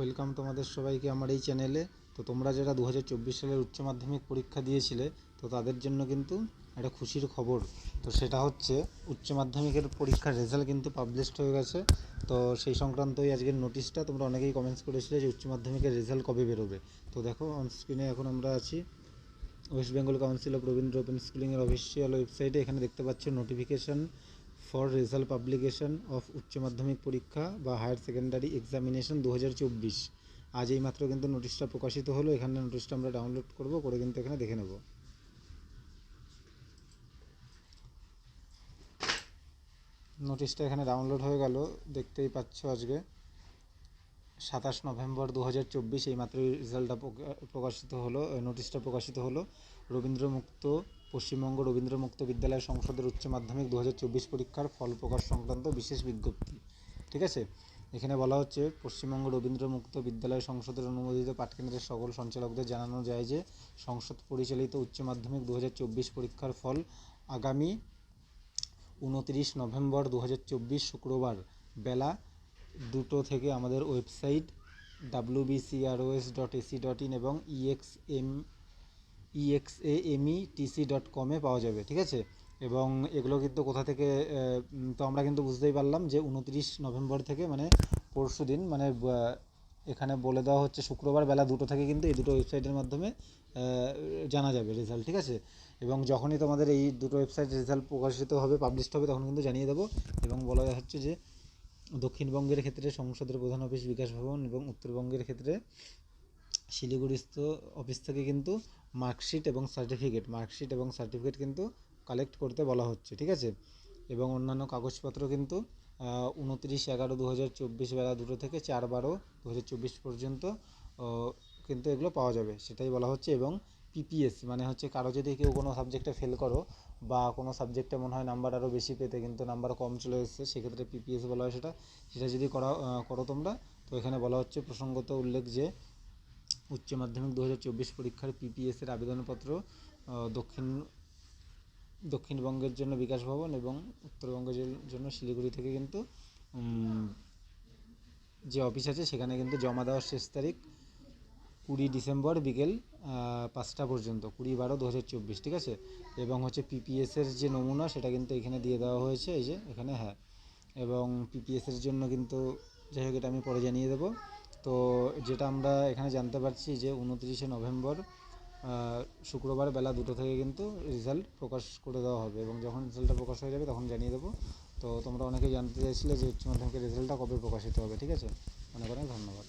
Welcome তোমাদের সবাইকে আমার এই চ্যানেলে তো তোমরা যারা দু হাজার চব্বিশ সালের উচ্চ মাধ্যমিক পরীক্ষা দিয়েছিলে, তো তাদের জন্য কিন্তু একটা খুশির খবর। তো সেটা হচ্ছে, উচ্চ মাধ্যমিকের পরীক্ষার রেজাল্ট কিন্তু পাবলিশড হয়ে গেছে। তো সেই সংক্রান্তই আজকের নোটিশটা তোমরা অনেকেই কমেন্টস করেছিলে যে উচ্চ মাধ্যমিকের রেজাল্ট কবে বেরোবে। তো দেখো অন স্ক্রিনে এখন আমরা আছি। West Bengal council of Rabindra open স্কুলিংয়ের official ওয়েবসাইটে এখানে দেখতে পাচ্ছ notification for result publication of উচ্চ মাধ্যমিক পরীক্ষা বা হায়ার সেকেন্ডারি এক্সামিনেশন দু হাজার চব্বিশ। আজ এই মাত্র কিন্তু নোটিশটা প্রকাশিত হলো, এখানে নোটিশটা আমরা ডাউনলোড করব, করে কিন্তু এখানে দেখে নেব। নোটিশটা এখানে ডাউনলোড হয়ে গেল, দেখতেই পাচ্ছ আজকে। সাতাশ নভেম্বর দু হাজার চব্বিশ এই মাত্র রেজাল্টটা প্রকাশিত হলো নোটিশটা প্রকাশিত হলো। রবীন্দ্রমুক্ত পশ্চিমবঙ্গ রবীন্দ্রমুক্ত বিদ্যালয় সংসদের উচ্চ মাধ্যমিক দু পরীক্ষার ফল প্রকাশ সংক্রান্ত বিশেষ বিজ্ঞপ্তি। ঠিক আছে? এখানে বলা হচ্ছে, পশ্চিমবঙ্গ রবীন্দ্রমুক্ত বিদ্যালয় সংসদের অনুমোদিত পাঠকেন্দ্রের সকল সঞ্চালকদের জানানো যায় যে, সংসদ পরিচালিত উচ্চ মাধ্যমিক দু হাজার চব্বিশ পরীক্ষার ফল আগামী উনতিরিশ নভেম্বর দু হাজার চব্বিশ শুক্রবার বেলা দুটো থেকে আমাদের website W BCROS dot AC dot in এবং E EXM EXAME TC dot কমে পাওয়া যাবে, ঠিক আছে? এবং এগুলো কিন্তু কোথা থেকে তো আমরা কিন্তু বুঝতেই পারলাম যে উনত্রিশ নভেম্বর থেকে মানে পরশু দিন মানে এখানে বলে দেওয়া হচ্ছে শুক্রবার বেলা দুটো থেকে কিন্তু এই দুটো ওয়েবসাইটের মাধ্যমে জানা যাবে রেজাল্ট ঠিক আছে? এবং যখনই তোমাদের এই দুটো ওয়েবসাইট রেজাল্ট প্রকাশিত হবে পাবলিশড হবে, তখন কিন্তু জানিয়ে দেবো। এবং বলা হচ্ছে যে দক্ষিণবঙ্গের ক্ষেত্রে সংসদের প্রধান অফিস বিকাশ ভবন এবং উত্তরবঙ্গের ক্ষেত্রে শিলিগুড়িস্থ অফিস থেকে কিন্তু মার্কশিট এবং সার্টিফিকেট মার্কশিট এবং সার্টিফিকেট কিন্তু কালেক্ট করতে বলা হচ্ছে, ঠিক আছে? এবং অন্যান্য কাগজপত্র কিন্তু উনত্রিশ এগারো দু হাজার চব্বিশ বেলা দুটো থেকে চার বারো দু হাজার চব্বিশ পর্যন্ত কিন্তু এগুলো পাওয়া যাবে, সেটাই বলা হচ্ছে। এবং পিপিএস মানে হচ্ছে কারও যদি কেউ কোনো সাবজেক্টে ফেল করো বা কোনো সাবজেক্টে মনে হয় নাম্বার আরও বেশি পেতে কিন্তু নাম্বার কম চলে এসেছে, সেক্ষেত্রে পিপিএস বলা হয় সেটা। সেটা যদি করা করো তোমরা, তো এখানে বলা হচ্ছে প্রসঙ্গত উল্লেখ যে উচ্চ মাধ্যমিক দু হাজার চব্বিশ পরীক্ষার পিপিএসের আবেদনপত্র দক্ষিণ, দক্ষিণবঙ্গের জন্য বিকাশ ভবন এবং উত্তরবঙ্গের জন্য শিলিগুড়ি থেকে কিন্তু যে অফিস আছে সেখানে কিন্তু জমা দেওয়ার শেষ তারিখ কুড়ি ডিসেম্বর বিকেল পাঁচটা পর্যন্ত, কুড়ি বারো দু হাজার চব্বিশ, ঠিক আছে? এবং হচ্ছে পিপিএসের যে নমুনা সেটা কিন্তু এখানে দিয়ে দেওয়া হয়েছে, এই যে এখানে হ্যাঁ। এবং পিপিএসের জন্য কিন্তু, যাই হোক এটা আমি পরে জানিয়ে দেবো। তো যেটা আমরা এখানে জানতে পারছি যে উনত্রিশে নভেম্বর শুক্রবার বেলা দুটো থেকে কিন্তু রেজাল্ট প্রকাশ করে দেওয়া হবে এবং যখন রেজাল্টটা প্রকাশ হয়ে যাবে তখন জানিয়ে দেবো। তো তোমরা অনেকেই জানতে চাইছিলে যে উচ্চ মাধ্যমিকের রেজাল্টটা কবে প্রকাশিত হবে, ঠিক আছে? অনেক অনেক ধন্যবাদ।